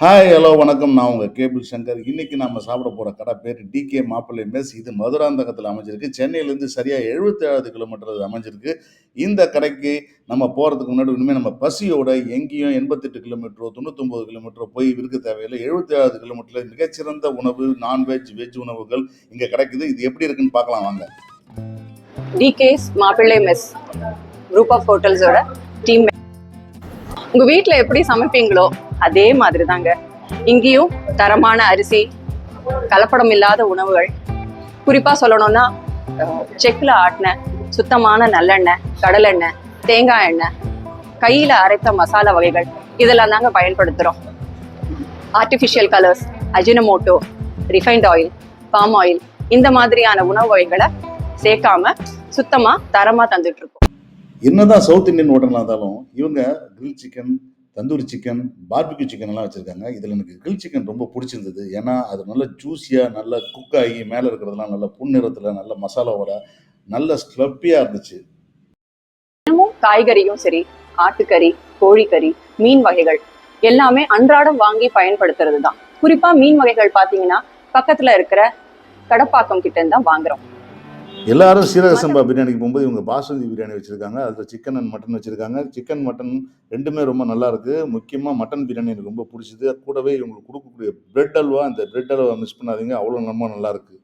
Hi hello வணக்கம். நான் உங்கள் கேபிள் சங்கர் இன்னைக்கு நம்ம சாப்பிட போகிற கடை பேர் டிகே மாப்பிள்ளை மெஸ். இது மதுராந்தகத்தில் அமைஞ்சிருக்கு. சென்னையிலேருந்து சரியாக எழுபத்தேழாவது கிலோமீட்டர் அமைஞ்சிருக்கு. இந்த கடைக்கு நம்ம போகிறதுக்கு முன்னாடி இனிமேல் நம்ம பசியோட எங்கேயும் எண்பத்தெட்டு கிலோமீட்டரோ தொண்ணூத்தொம்பது கிலோமீட்டரோ போய் இருக்க தேவையில்லை. எழுபத்தேழாவது கிலோமீட்டரில் மிகச்சிறந்த உணவு நான்வெஜ் வெஜ் உணவுகள் இங்கே கிடைக்குது. இது எப்படி இருக்குன்னு பார்க்கலாம் வாங்க. டிகேஸ் மாப்பிள்ளை மெஸ். குரூப் ஆஃப் ஹோட்டல்ஸோட டீம் உங்க வீட்டில் எப்படி சமைப்பீங்களோ அதே மாதிரி தாங்க இங்கேயும் தரமான அரிசி கலப்படம் இல்லாத உணவுகள். குறிப்பா சொல்லணும்னா செக்கில் ஆட்டின சுத்தமான நல்லெண்ணெய் கடலெண்ணெய் தேங்காய் எண்ணெய் கையில் அரைத்த மசாலா வகைகள் இதெல்லாம் தாங்க பயன்படுத்துகிறோம் artificial colours Ajinomoto refined oil palm oil இந்த மாதிரியான உணவு வகைகளை சேர்க்காம சுத்தமாக தரமாக தந்துட்டுருக்கோம் என்னதான் சவுத் இந்தியன் ஹோட்டலாக இருந்தாலும் இவங்க grill chicken tandoori chicken barbecue chicken எல்லாம் வச்சுருக்காங்க. இதில் எனக்கு கிரில் சிக்கன் ரொம்ப பிடிச்சிருந்தது. ஏன்னா அது நல்ல ஜூஸியாக நல்ல குக் ஆகி மேலே இருக்கிறதெல்லாம் நல்ல புன்னிறத்தில் நல்ல மசாலாவோட நல்ல ஸ்லப்பியாக இருந்துச்சு. தினமும் காய்கறியும் சரி ஆட்டுக்கறி கோழிக்கறி மீன் வகைகள் எல்லாமே அன்றாடம் வாங்கி பயன்படுத்துறது தான் குறிப்பா மீன் வகைகள் பாத்தீங்கன்னா பக்கத்துல இருக்கிற கடப்பாக்கம் கிட்டேருந்து தான் வாங்குறோம். எல்லாரும் சீரக சம்பா பிரியாணிக்கு போகும்போது இவங்க பாசுமதி பிரியாணி வச்சுருக்காங்க. அதில் சிக்கன் அண்ட் மட்டன் வச்சுருக்காங்க. சிக்கன் மட்டன் ரெண்டுமே ரொம்ப நல்லா இருக்கு. முக்கியமாக மட்டன் பிரியாணி எனக்கு ரொம்ப பிடிச்சது. கூடவே இவங்களுக்கு கொடுக்கக்கூடிய பிரெட் அல்வா அந்த பிரெட் அல்வா மிஸ் பண்ணாதீங்க. அவ்வளோ ரொம்ப நல்லா இருக்கு.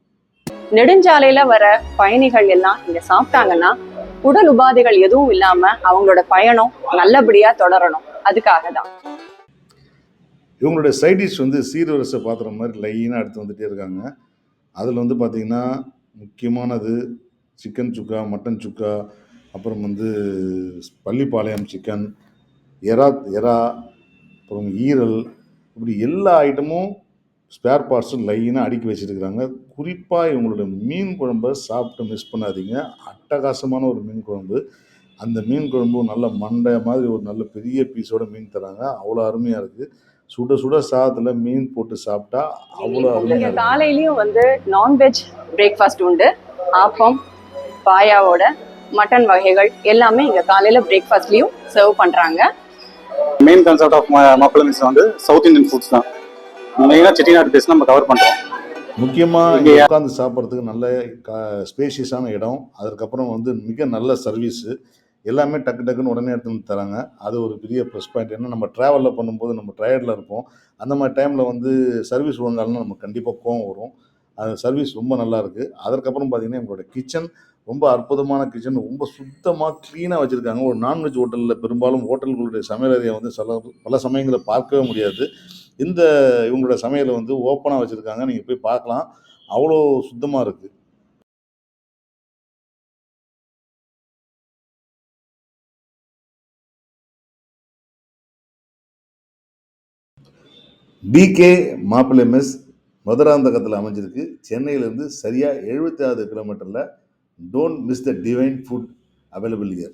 நெடுஞ்சாலையில வர பயணிகள் எல்லாம் இங்க சாப்பிட்டாங்கன்னா உடல் உபாதைகள் எதுவும் இல்லாம அவங்களோட பயணம் நல்லபடியா தொடரணும். அதுக்காக தான். இவங்களுடைய சைட் டிஷ் வந்து சீர்வரிசை பாத்திரம் மாதிரி லைனாக எடுத்து வந்துட்டே இருக்காங்க. அதில் வந்து பார்த்திங்கன்னா முக்கியமானது சிக்கன் சுக்கா மட்டன் சுக்கா அப்புறம் வந்து பள்ளிப்பாளையம் சிக்கன் எறா எறா அப்புறம் ஈரல் இப்படி எல்லா ஐட்டமும் ஸ்பேர் பார்ட்ஸும் லைனாக அடுக்கி வச்சுருக்கிறாங்க. குறிப்பாக இவங்களுடைய மீன் குழம்பை சாப்பிட்டு மிஸ் பண்ணாதீங்க. அட்டகாசமான ஒரு மீன் குழம்பு. அந்த மீன் குழம்பு நல்ல மண்டை மாதிரி ஒரு நல்ல பெரிய பீஸோட மீன் தராங்க. அவ்வளோ அருமையாக இருக்குது சுட சுட சாதத்துல மீன் போட்டு சாப்பிட்டா அவ்வளோ இங்க அருமையா இருக்கு காலையிலயும் வந்து நான்வெஜ் பிரேக்ஃபாஸ்ட் உண்டு. ஆப்பம் பாயாவோட மட்டன் வகைகள் எல்லாமே இங்க காலையில பிரேக்ஃபாஸ்ட்லயும் சர்வ் பண்றாங்க. மெயின் கான்செப்ட் ஆஃப் மாப்பிள்ளை மிஸ் வந்து சவுத் இந்தியன் ஃபுட்ஸ் தான். மெயினாக செட்டிநாடு பேஸ் நம்ம கவர் பண்ணுறோம் முக்கியமா இங்க இங்க உட்காந்து சாப்பிட்றதுக்கு நல்ல ஸ்பேஷியஸான இடம். அதுக்கப்புறம் வந்து மிக நல்ல சர்வீஸ் எல்லாமே டக்கு டக்குன்னு உடனே எடுத்து வந்து தராங்க. அது ஒரு பெரிய ப்ளஸ் பாயிண்ட் ஏன்னா நம்ம ட்ராவலில் பண்ணும்போது நம்ம டயர்டில் இருப்போம். அந்த மாதிரி டைமில் வந்து சர்வீஸ் ஒழுங்காலும் நமக்கு கண்டிப்பாக கோவம் வரும். அது சர்வீஸ் ரொம்ப நல்லாயிருக்கு அதற்கப்புறம் பார்த்திங்கன்னா எங்களோட கிச்சன் ரொம்ப அற்புதமான கிச்சன் ரொம்ப சுத்தமாக க்ளீனாக வச்சுருக்காங்க. ஒரு நான்வெஜ் ஹோட்டலில் பெரும்பாலும் ஹோட்டல்களுடைய சமையல் அறையை வந்து சில பல சமயங்களை பார்க்கவே முடியாது. இந்த இவங்களோட சமையலை வந்து ஓப்பனாக வச்சுருக்காங்க. நீங்கள் போய் பார்க்கலாம். அவ்வளோ சுத்தமாக இருக்குது பிகே மாப்பிள்ளை மெஸ் மதுராந்தகத்தில் அமைஞ்சிருக்கு. சென்னையிலேருந்து சரியாக எழுபத்தி ஆறு கிலோமீட்டரில் don't miss the divine food available here